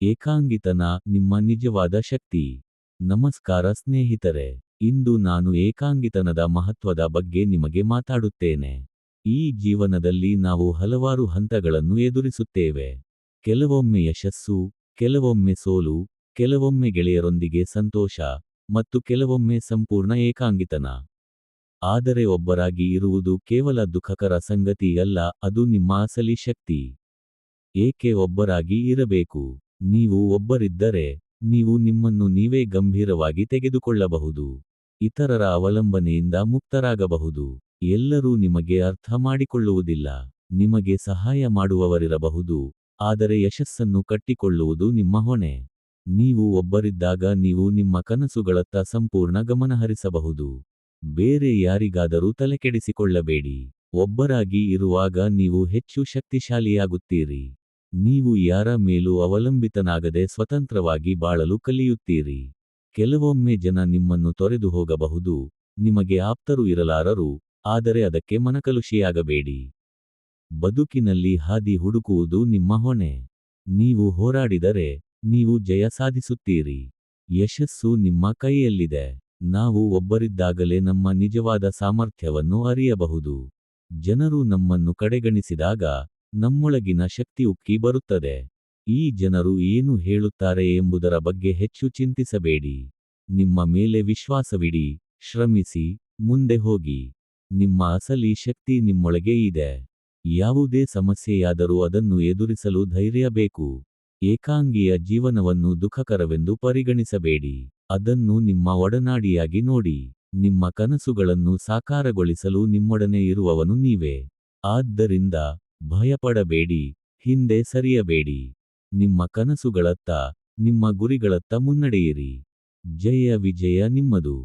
ಏಕಾಂಗಿತನ ನಿಮ್ಮ ನಿಜವಾದ ಶಕ್ತಿ. ನಮಸ್ಕಾರ ಸ್ನೇಹಿತರೆ, ಇಂದು ನಾನು ಏಕಾಂಗಿತನದ ಮಹತ್ವದ ಬಗ್ಗೆ ನಿಮಗೆ ಮಾತಾಡುತ್ತೇನೆ. ಈ ಜೀವನದಲ್ಲಿ ನಾವು ಹಲವಾರು ಹಂತಗಳನ್ನು ಎದುರಿಸುತ್ತೇವೆ. ಕೆಲವೊಮ್ಮೆ ಯಶಸ್ಸು, ಕೆಲವೊಮ್ಮೆ ಸೋಲು, ಕೆಲವೊಮ್ಮೆ ಗೆಳೆಯರೊಂದಿಗೆ ಸಂತೋಷ ಮತ್ತು ಕೆಲವೊಮ್ಮೆ ಸಂಪೂರ್ಣ ಏಕಾಂಗಿತನ. ಆದರೆ ಒಬ್ಬರಾಗಿ ಇರುವುದು ಕೇವಲ ದುಃಖಕರ ಸಂಗತಿಯಲ್ಲ, ಅದು ನಿಮ್ಮ ಅಸಲಿ ಶಕ್ತಿ. ಏಕೆ ಒಬ್ಬರಾಗಿ ಇರಬೇಕು? ನೀವು ಒಬ್ಬರಿದ್ದರೆ ನೀವು ನಿಮ್ಮನ್ನು ನೀವೇ ಗಂಭೀರವಾಗಿ ತೆಗೆದುಕೊಳ್ಳಬಹುದು. ಇತರರ ಅವಲಂಬನೆಯಿಂದ ಮುಕ್ತರಾಗಬಹುದು. ಎಲ್ಲರೂ ನಿಮಗೆ ಅರ್ಥ ಮಾಡಿಕೊಳ್ಳುವುದಿಲ್ಲ. ನಿಮಗೆ ಸಹಾಯ ಮಾಡುವವರಿರಬಹುದು. ಆದರೆ ಯಶಸ್ಸನ್ನು ಕಟ್ಟಿಕೊಳ್ಳುವುದು ನಿಮ್ಮ ಹೊಣೆ. ನೀವು ಒಬ್ಬರಿದ್ದಾಗ ನೀವು ನಿಮ್ಮ ಕನಸುಗಳತ್ತ ಸಂಪೂರ್ಣ ಗಮನಹರಿಸಬಹುದು. ಬೇರೆ ಯಾರಿಗಾದರೂ ತಲೆಕೆಡಿಸಿಕೊಳ್ಳಬೇಡಿ. ಒಬ್ಬರಾಗಿ ಇರುವಾಗ ನೀವು ಹೆಚ್ಚು ಶಕ್ತಿಶಾಲಿಯಾಗುತ್ತೀರಿ. ನೀವು ಯಾರ ಮೇಲೂ ಅವಲಂಬಿತನಾಗದೆ ಸ್ವತಂತ್ರವಾಗಿ ಬಾಳಲು ಕಲಿಯುತ್ತೀರಿ. ಕೆಲವೊಮ್ಮೆ ಜನ ನಿಮ್ಮನ್ನು ತೊರೆದು ಹೋಗಬಹುದು, ನಿಮಗೆ ಆಪ್ತರು ಇರಲಾರರು, ಆದರೆ ಅದಕ್ಕೆ ಮನಕಲುಷಿಯಾಗಬೇಡಿ. ಬದುಕಿನಲ್ಲಿ ಹಾದಿ ಹುಡುಕುವುದು ನಿಮ್ಮ ಹೊಣೆ. ನೀವು ಹೋರಾಡಿದರೆ ನೀವು ಜಯ ಸಾಧಿಸುತ್ತೀರಿ. ಯಶಸ್ಸು ನಿಮ್ಮ ಕೈಯಲ್ಲಿದೆ. ನಾವು ಒಬ್ಬರಿದ್ದಾಗಲೇ ನಮ್ಮ ನಿಜವಾದ ಸಾಮರ್ಥ್ಯವನ್ನು ಅರಿಯಬಹುದು. ಜನರು ನಮ್ಮನ್ನು ಕಡೆಗಣಿಸಿದಾಗ ನಮ್ಮೊಳಗಿನ ಶಕ್ತಿ ಉಕ್ಕಿ ಬರುತ್ತದೆ. ಈ ಜನರು ಏನು ಹೇಳುತ್ತಾರೆ ಎಂಬುದರ ಬಗ್ಗೆ ಹೆಚ್ಚು ಚಿಂತಿಸಬೇಡಿ. ನಿಮ್ಮ ಮೇಲೆ ವಿಶ್ವಾಸವಿಡಿ, ಶ್ರಮಿಸಿ, ಮುಂದೆ ಹೋಗಿ. ನಿಮ್ಮ ಅಸಲಿ ಶಕ್ತಿ ನಿಮ್ಮೊಳಗೆ ಇದೆ. ಯಾವುದೇ ಸಮಸ್ಯೆಯಾದರೂ ಅದನ್ನು ಎದುರಿಸಲು ಧೈರ್ಯ ಬೇಕು. ಏಕಾಂಗಿಯ ಜೀವನವನ್ನು ದುಃಖಕರವೆಂದು ಪರಿಗಣಿಸಬೇಡಿ. ಅದನ್ನು ನಿಮ್ಮ ಒಡನಾಡಿಯಾಗಿ ನೋಡಿ. ನಿಮ್ಮ ಕನಸುಗಳನ್ನು ಸಾಕಾರಗೊಳಿಸಲು ನಿಮ್ಮೊಡನೆ ಇರುವವನು ನೀವೇ. ಆದ್ದರಿಂದ ಭಯಪಡಬೇಡಿ ಹಿಂದೆ ಸರಿಯಬೇಡಿ. ನಿಮ್ಮ ಕನಸುಗಳತ್ತ ನಿಮ್ಮ ಗುರಿಗಳತ್ತ ಮುನ್ನಡೆಯಿರಿ. ಜಯ ವಿಜಯ ನಿಮ್ಮದು.